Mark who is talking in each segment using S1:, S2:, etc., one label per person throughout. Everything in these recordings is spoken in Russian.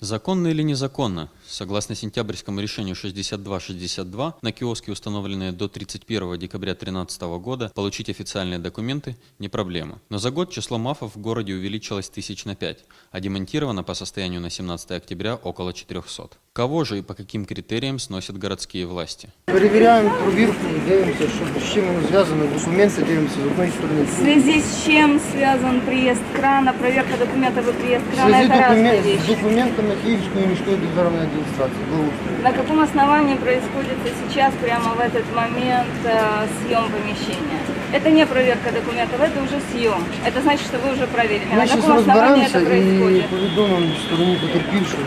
S1: Законно или незаконно? Согласно сентябрьскому решению 6262, на киоски, установленные до 31 декабря 2013 года, получить официальные документы не проблема. Но за год число мафов в городе увеличилось тысяч на 5, а демонтировано по состоянию на 17 октября около 400. Кого же и по каким критериям сносят городские власти?
S2: Перевіряємо пробірку, дивимося, що з чим воно зв'язано, документи дивимося з одної сторони.
S3: В связи с чем связан приезд крана, проверка документов и приезд
S2: В
S3: крана,
S2: зв'язку
S3: это разные
S2: документ, з
S3: вещи.
S2: документами Київської міської державної адміністрації. Благоустрою.
S3: На каком основании происходит сейчас, прямо в этот момент, э, съем помещения? Это не проверка документов, это уже съем. Это значит, что вы уже проверили.
S2: Ми
S3: На
S2: зараз
S3: каком основании
S2: розберемося
S3: это
S2: і
S3: происходит?
S2: повідомимо стороні потерпівшого.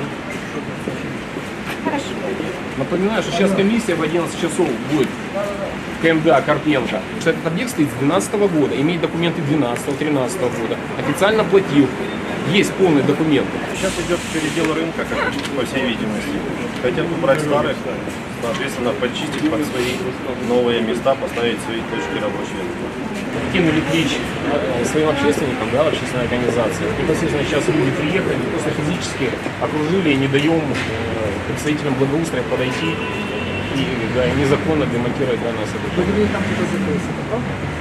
S4: Напоминаю, что сейчас комиссия в 11 часов будет КМДА Карпенко. Что этот объект стоит с 2012 года, имеет документы 12-13 года. Официально платил. Есть полные документы.
S5: Сейчас идет передел рынка, как по всей видимости. Хотят убрать старых, соответственно, почистить под свои новые места, поставить свои точки рабочие.
S4: Кинули клич э, своим общественникам, да, общественной организации. Непосредственно сейчас люди приехали, просто физически окружили и не даем э, представителям благоустройства подойти и да, и незаконно демонтировать данное сооружение. там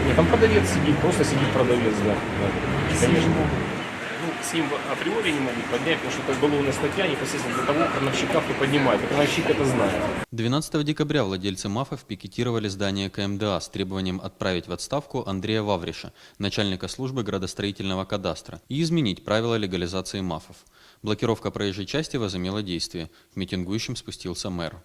S4: Нет, там продавец сидит, просто сидит продавец, да. да. Конечно. С ним априори не могут поднять, потому что это уголовная статья непосредственно для того крановщика, кто поднимает. И крановщик это знает.
S1: 12 декабря владельцы МАФов пикетировали здание КМДА с требованием отправить в отставку Андрея Вавриша, начальника службы градостроительного кадастра, и изменить правила легализации МАФов. Блокировка проезжей части возымела действие. К митингующим спустился мэр.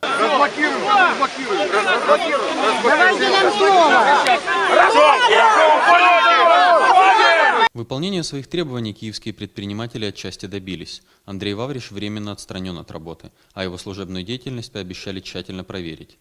S1: Выполнение своих требований киевские предприниматели отчасти добились. Андрей Вавриш временно отстранен от работы, а его служебную деятельность пообещали тщательно проверить.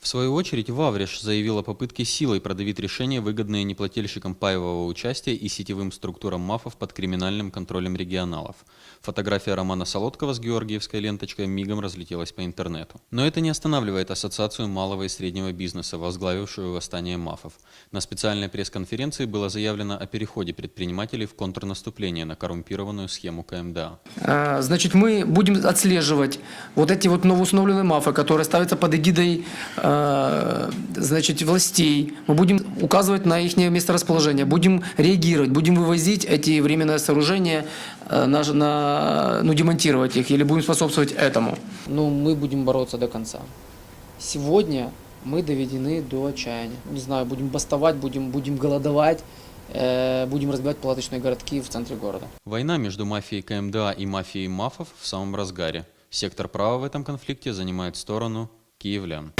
S1: В свою очередь Вавриш заявил о попытке силой продавить решение, выгодное неплательщикам паевого участия и сетевым структурам МАФов под криминальным контролем регионалов. Фотография Романа Солодкова с георгиевской ленточкой мигом разлетелась по интернету. Но это не останавливает Ассоциацию малого и среднего бизнеса, возглавившую восстание МАФов. На специальной пресс-конференции было заявлено о переходе предпринимателей в контрнаступление на коррумпированную схему КМДА.
S6: А, Значит, мы будем отслеживать вот эти вот новоустановленные мафы, которые ставятся под эгидой э, значит, властей. Мы будем указывать на их месторасположение, будем реагировать, будем вывозить эти временные сооружения, э, на, на, ну, демонтировать их или будем способствовать этому.
S7: Ну, мы будем бороться до конца. Сегодня мы доведены до отчаяния. Не знаю, будем бастовать, будем, будем голодовать, э, будем разбивать палаточные городки в центре города.
S1: Война между мафией КМДА и мафией МАФов в самом разгаре. Сектор права в этом конфликте занимает сторону киевлян.